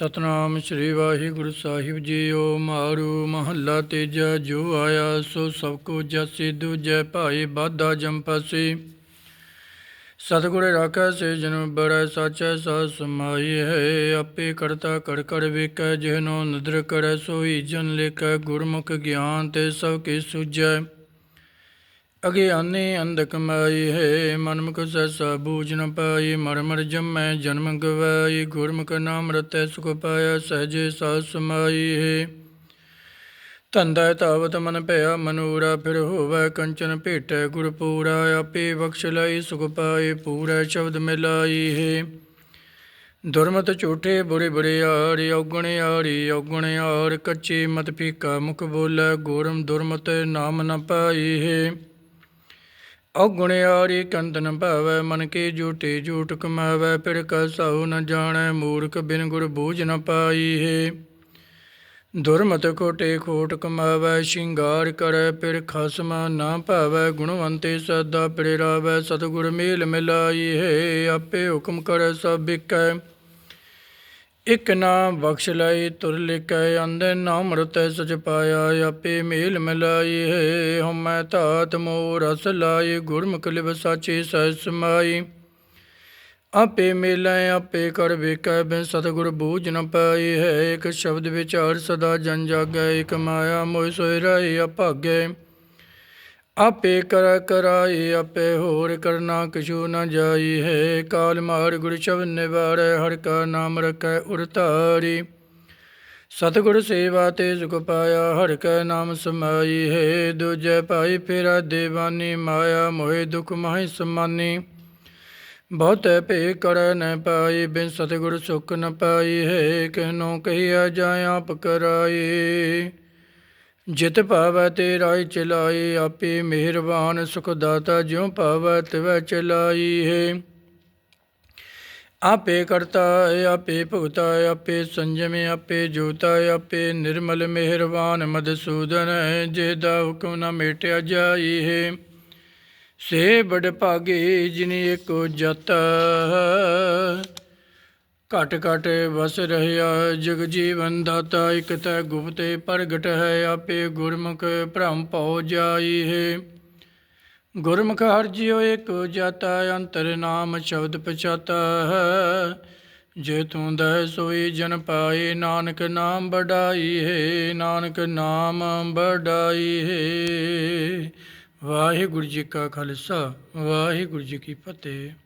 ਸਤਨਾਮ ਸ੍ਰੀ ਵਾਹਿਗੁਰੂ ਸਾਹਿਬ ਜੀਓ, ਮਾਰੂ ਮਹੱਲਾ ਤੇਜਾ, ਜੋ ਆਇਆ ਸੋ ਸਭ ਕੋ ਜਸੀ, ਦੂਜੈ ਭਾਈ ਬਾਧਾ ਜੰਪਸੀ ਸਤਿਗੁਰ ਰਾਖੈ ਸੇ ਜਨਮ ਬੜੈ ਸਾਚੈ ਸਾ ਸਮਾਈ ਹੈ, ਆਪੇ ਕਰਤਾ ਕਰ ਕਰ ਵੇਖੈ, ਜਿਹਨੋ ਨਦਰ ਕਰੈ ਸੋਈ ਜਨ ਲੇਖੈ, ਗੁਰਮੁਖ ਗਿਆਨ ਤੇ ਸਭ ਕੀ ਸੁਝੈ। ਅਗਿਆਨੀ ਅੰਧ ਕਮਾਈ ਹੈ ਮਨਮੁਖ ਸਸਾ ਬੂਝ ਨ ਪਾਈ, ਮਰ ਮਰ ਜੰਮੈ, ਜਨਮ ਗਵਾਈ, ਗੁਰਮੁਖ ਨਾਮ ਰਤੈ, ਸੁਖ ਪਾਇਆ, ਸਹਜੇ ਸਾਧ ਸਮਾਈ ਹੈ। ਧੰਦਾ ਤਾਵਤ ਮਨ ਭਇਆ, ਮਨੂਰਾ ਫਿਰ ਹੋਵੈ, ਕੰਚਨ ਭੇਟੈ, ਗੁਰ ਪੂਰਾ, ਆਪੇ ਬਖਸ਼ ਲਈ, ਸੁਖ ਪਾਏ, ਪੂਰਾ ਸ਼ਬਦ ਮਿਲਾਈ ਹੈ। ਦੁਰਮਤ ਝੂਠੇ ਬੁਰੇ ਬੜਿਆਰੀ ਔਗਣ ਆਰੀ ਔਗਣ ਆਰ ਕੱਚੀ ਮਤ ਪੀਕਾ ਮੁਖ ਬੋਲੇ, ਗੋਰਮ ਦੁਰਮਤ ਨਾਮ ਨ ਪਾਈ ਹੈ। ਔਗੁਣਿਆਰੀ ਕੰਤ ਨ ਭਾਵੈ, ਮਨ ਕੀ ਝੂਠੇ ਝੂਠ ਕਮਾਵੈ, ਫਿਰ ਕਸਹੁ ਨ ਜਾਣੈ, ਮੂਰਖ ਬਿਨ ਗੁਰ ਬੂਝ ਨ ਪਾਈ ਹੈ ਦੁਰਮਤ ਕੋਟੇ ਖੋਟ ਕਮਾਵੈ, ਸ਼ਿੰਗਾਰ ਕਰੈ, ਫਿਰ ਖਸਮ ਨਾ ਭਾਵੈ, ਗੁਣਵੰਤੇ ਸਦਾ ਪ੍ਰੇਰਾਵੈ, ਸਤਿਗੁਰ ਮੇਲ ਮਿਲਾਈ ਹੈ ਆਪੇ ਹੁਕਮ ਕਰੈ ਸਭ ਬਿਕੈ ਇਕ ਨਾ ਬਖਸ਼ ਲਈ ਤੁਰ ਲਿਕੈ ਅੰਦੇ ਨਾਮ ਰਤੈ ਸਚ ਪਾਇਆ, ਆਪੇ ਮੇਲ ਮਿਲਾਈ ਹੈ ਹਮੈ ਧਾਤ ਮੋ ਰਸ ਲਾਈ ਗੁਰਮੁਖ ਲਿਵ ਸਾਚੀ ਸਹਿ ਸਮਾਈ ਆਪੇ ਮਿਲੈ, ਆਪੇ ਕਰ ਵੇਖੈ, ਬਿਨ ਸਤਿਗੁਰ ਬੂਝ ਨ ਪਾਈ ਹੈ ਇਕ ਸ਼ਬਦ ਵਿਚਾਰ ਸਦਾ ਜਨ ਜਾਗੈ, ਇਕ ਮਾਇਆ ਮੋਇ ਸੋਇ ਰਹੀ ਅਭਾਗੈ। ਆਪੇ ਕਰ ਕਰਾਈ, ਆਪੇ ਹੋਰ ਕਰਨਾ ਕਿਛੂ ਨਾ ਜਾਈ। ਹੈ ਕਾਲ ਮਾਰ ਗੁਰ ਸ਼ਬਦ ਨਿਵਾਰੈ, ਹਰ ਕਾ ਨਾਮ ਰਖੈ ਉਰਤਾਰੀ ਸਤਿਗੁਰ ਸੇਵਾ ਤੇ ਸੁਖ ਪਾਇਆ, ਹਰ ਕੈ ਨਾਮ ਸਮਾਈ। ਹੈ ਦੂਜੈ ਭਾਈ, ਫੇਰਾ ਦੇਵਾਨੀ ਮਾਇਆ, ਮੋਹਿ ਦੁਖ ਮਹਿ ਸਮਾਨੀ। ਬਹੁਤੈ ਭੇ ਕਰੈ ਨ ਪਾਈ, ਬਿਨ ਸਤਿਗੁਰ ਸੁਖ ਨ ਪਾਈ। ਹੈ ਕਹਿਨੋ ਕਹੀਆ ਜਾ ਆਪ ਕਰਾਈ। ਜਿਤ ਭਾਵੈ ਤੇ ਰਾਇ ਚਲਾਈ, ਆਪੇ ਮਿਹਰਬਾਨ ਸੁਖ ਦਾਤਾ ਜਿਉ ਭਾਵੈ ਤਿਵੈ ਚਲਾਈ ਹੈ। ਆਪੇ ਕਰਤਾ ਆਪੇ ਭੁਗਤਾ ਆਪੇ ਸੰਜਮੇ, ਆਪੇ ਜੋਤਾ ਆਪੇ ਨਿਰਮਲ ਮਿਹਰਬਾਨ ਮਦਸੂਦਨ ਹੈ ਜੇ ਦਾ ਹੁਕਮ ਨ ਮੇਟਿਆ ਜਾਈ ਹੈ। ਸੇ ਬੜ ਭਾਗੇ ਜਿਨੇ ਕੋ ਜਤ ਘਟ ਘਟ ਵਸ ਰਹਿਆ ਜਗ ਜੀਵਨ ਦਾਤਾ, ਇਕ ਤੈ ਗੁਪਤੇ ਪ੍ਰਗਟ ਹੈ ਆਪੇ ਗੁਰਮੁਖ ਭ੍ਰਮ ਭਉ ਜਾਈ ਹੈ। ਗੁਰਮੁਖ ਹਰ ਜਿਉ ਏਕ ਜਾਤਾ, ਅੰਤਰ ਨਾਮ ਸ਼ਬਦ ਪਛਾਤਾ ਹੈ। ਜੇ ਤੂੰ ਦਹਿ ਸੋਈ ਜਨ ਪਾਏ, ਨਾਨਕ ਨਾਮ ਬੜਾਈ ਹੈ, ਨਾਨਕ ਨਾਮ ਬੜਾਈ ਹੈ। ਵਾਹਿਗੁਰੂ ਜੀ ਕਾ ਖਾਲਸਾ, ਵਾਹਿਗੁਰੂ ਜੀ ਕੀ ਫਤਿਹ।